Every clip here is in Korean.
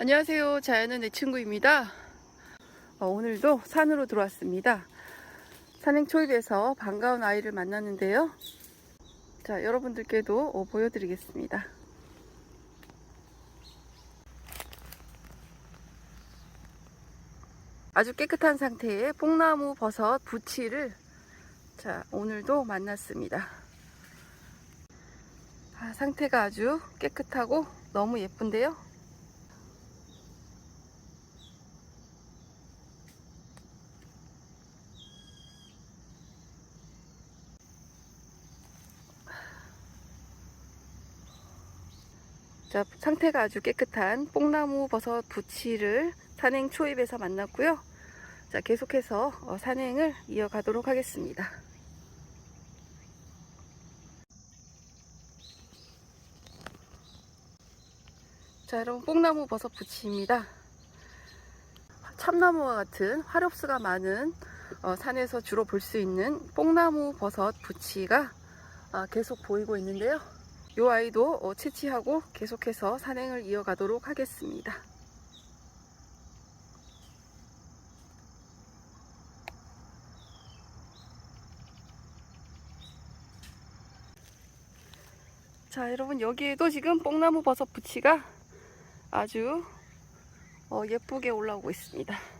안녕하세요. 자연은 내 친구입니다. 어, 오늘도 산으로 들어왔습니다. 산행 초입에서 반가운 아이를 만났는데요. 자, 여러분들께도 어, 보여드리겠습니다. 아주 깨끗한 상태의 뽕나무 버섯 부치를 자, 오늘도 만났습니다. 아, 상태가 아주 깨끗하고 너무 예쁜데요. 자, 상태가 아주 깨끗한 뽕나무 버섯 부치를 산행 초입에서 만났고요. 자, 계속해서 어, 산행을 이어가도록 하겠습니다. 자, 여러분 뽕나무 버섯 부치입니다. 참나무와 같은 화렵수가 많은 어, 산에서 주로 볼 수 있는 뽕나무 버섯 부치가 아, 계속 보이고 있는데요. 이 아이도 어, 채취하고 계속해서 산행을 이어가도록 하겠습니다. 자, 여러분 여기에도 지금 뽕나무 버섯 부치가 아주 어, 예쁘게 올라오고 있습니다.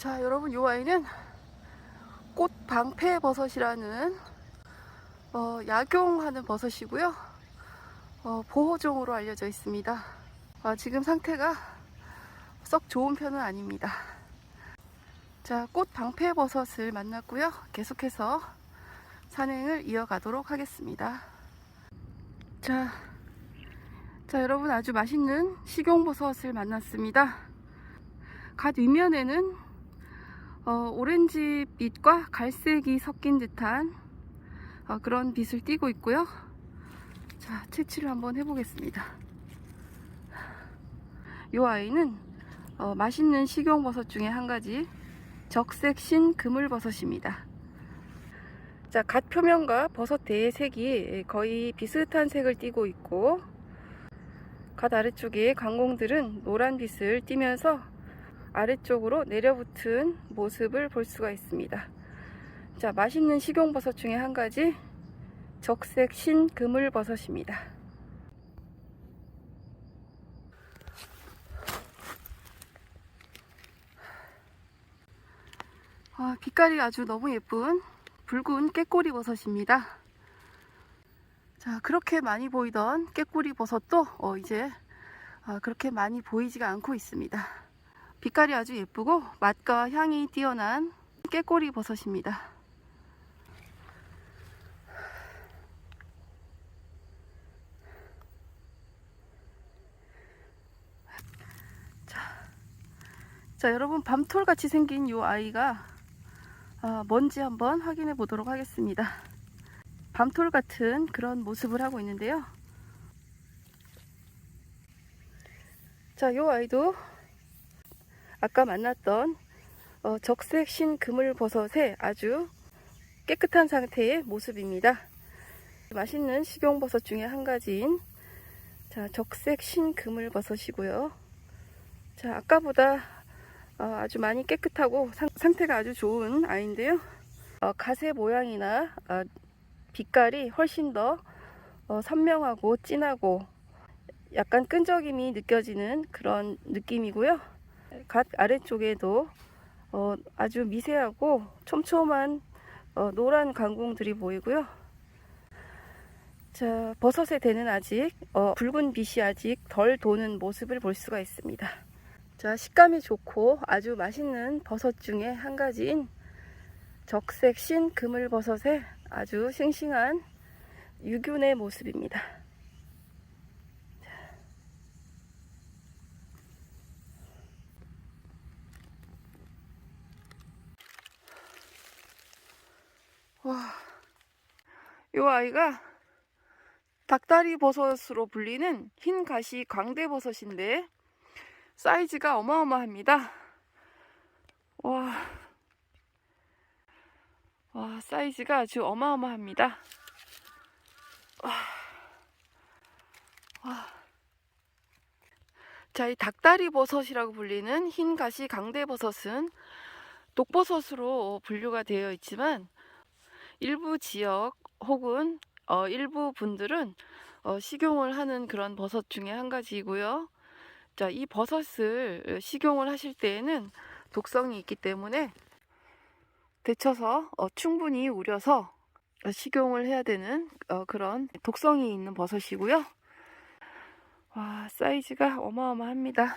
자, 여러분, 이 아이는 꽃 방패 버섯이라는 어, 약용하는 버섯이고요. 어, 보호종으로 알려져 있습니다. 아, 지금 상태가 썩 좋은 편은 아닙니다. 자, 꽃 방패 버섯을 만났고요. 계속해서 산행을 이어가도록 하겠습니다. 자, 자, 여러분 아주 맛있는 식용버섯을 만났습니다. 갓 윗면에는 어, 오렌지 빛과 갈색이 섞인 듯한 어, 그런 빛을 띠고 있고요. 자, 채취를 한번 해보겠습니다. 이 아이는 어, 맛있는 식용버섯 중에 한 가지 적색신 그물버섯입니다. 자, 갓 표면과 버섯 대의 색이 거의 비슷한 색을 띠고 있고 갓 아래쪽에 강공들은 노란 빛을 띠면서 아래쪽으로 내려붙은 모습을 볼 수가 있습니다. 자, 맛있는 식용버섯 중에 한 가지 적색 신 그물버섯입니다. 아, 빛깔이 아주 너무 예쁜 붉은 깨꼬리 버섯입니다. 자, 그렇게 많이 보이던 깨꼬리 버섯도 어, 이제 아, 그렇게 많이 보이지가 않고 있습니다. 빛깔이 아주 예쁘고 맛과 향이 뛰어난 깨꼬리 버섯입니다. 자, 자 여러분 밤톨 같이 생긴 이 아이가 아, 뭔지 한번 확인해 보도록 하겠습니다. 밤톨 같은 그런 모습을 하고 있는데요. 자, 이 아이도 아까 만났던 어, 적색 신 그물 버섯의 아주 깨끗한 상태의 모습입니다. 맛있는 식용버섯 중에 한 가지인 자, 적색 신 그물 버섯이고요. 자, 아까보다 어, 아주 많이 깨끗하고 상, 상태가 아주 좋은 아이인데요. 어, 가세 모양이나 어, 빛깔이 훨씬 더 어, 선명하고 진하고 약간 끈적임이 느껴지는 그런 느낌이고요. 갓 아래쪽에도 어, 아주 미세하고 촘촘한 어, 노란 강공들이 보이고요. 자, 버섯의 대는 아직 어, 붉은 빛이 아직 덜 도는 모습을 볼 수가 있습니다. 자, 식감이 좋고 아주 맛있는 버섯 중에 한 가지인 적색 신 그물버섯의 아주 싱싱한 유균의 모습입니다. 와, 이 아이가 닭다리 버섯으로 불리는 흰 가시 광대 버섯인데 사이즈가 어마어마합니다. 와, 와, 사이즈가 아주 어마어마합니다. 와. 와. 자, 이 닭다리 버섯이라고 불리는 흰 가시 강대 버섯은 독버섯으로 분류가 되어 있지만 일부 지역 혹은 어, 일부 분들은 어, 식용을 하는 그런 버섯 중에 한 가지이고요. 자, 이 버섯을 식용을 하실 때에는 독성이 있기 때문에 데쳐서 어, 충분히 우려서 식용을 해야 되는 어, 그런 독성이 있는 버섯이고요. 와, 사이즈가 어마어마합니다.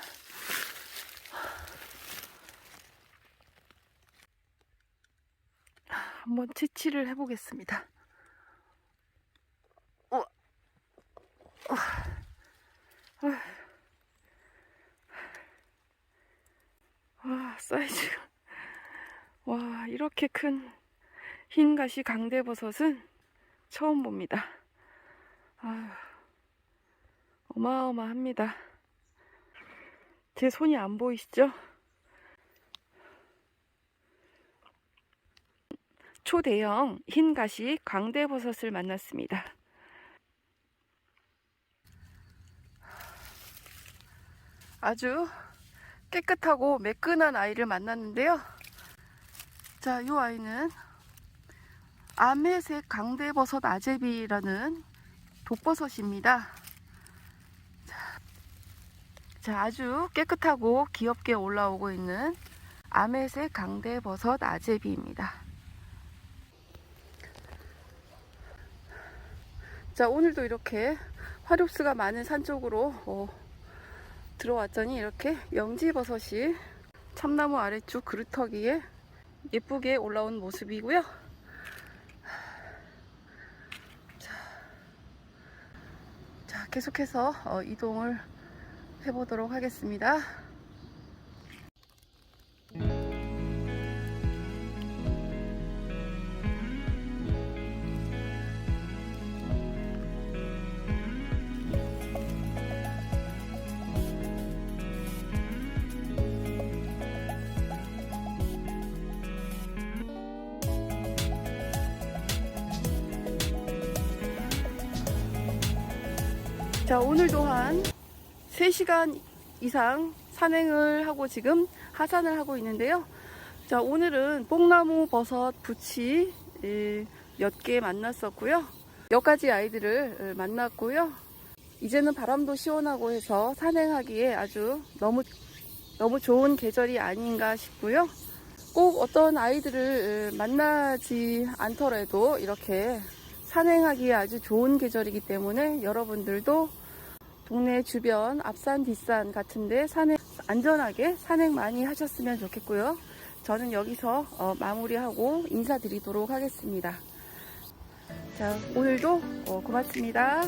한번 채취를 해보겠습니다. 우와. 아휴. 와, 사이즈가. 와, 이렇게 큰 흰가시 강대버섯은 처음 봅니다. 아휴, 어마어마합니다. 제 손이 안 보이시죠? 초대형 흰 가시 광대버섯을 만났습니다. 아주 깨끗하고 매끈한 아이를 만났는데요. 자, 이 아이는 암회색 강대버섯 아제비라는 독버섯입니다. 자, 자, 아주 깨끗하고 귀엽게 올라오고 있는 암회색 강대버섯 아제비입니다. 자, 오늘도 이렇게 화력수가 많은 산 쪽으로 어, 들어왔더니 이렇게 영지버섯이 참나무 아래쪽 그루터기에 예쁘게 올라온 모습이고요. 자, 자 계속해서 어, 이동을 해보도록 하겠습니다. 자, 오늘도 한 3시간 이상 산행을 하고 지금 하산을 하고 있는데요. 자, 오늘은 뽕나무 버섯 부치 예, 몇개 만났었고요. 몇 가지 아이들을 예, 만났고요. 이제는 바람도 시원하고 해서 산행하기에 아주 너무 너무 좋은 계절이 아닌가 싶고요. 꼭 어떤 아이들을 예, 만나지 않더라도 이렇게 산행하기에 아주 좋은 계절이기 때문에 여러분들도 동네 주변 앞산 뒷산 같은데 산행 안전하게 산행 많이 하셨으면 좋겠고요. 저는 여기서 어, 마무리하고 인사드리도록 하겠습니다. 자 오늘도 어, 고맙습니다.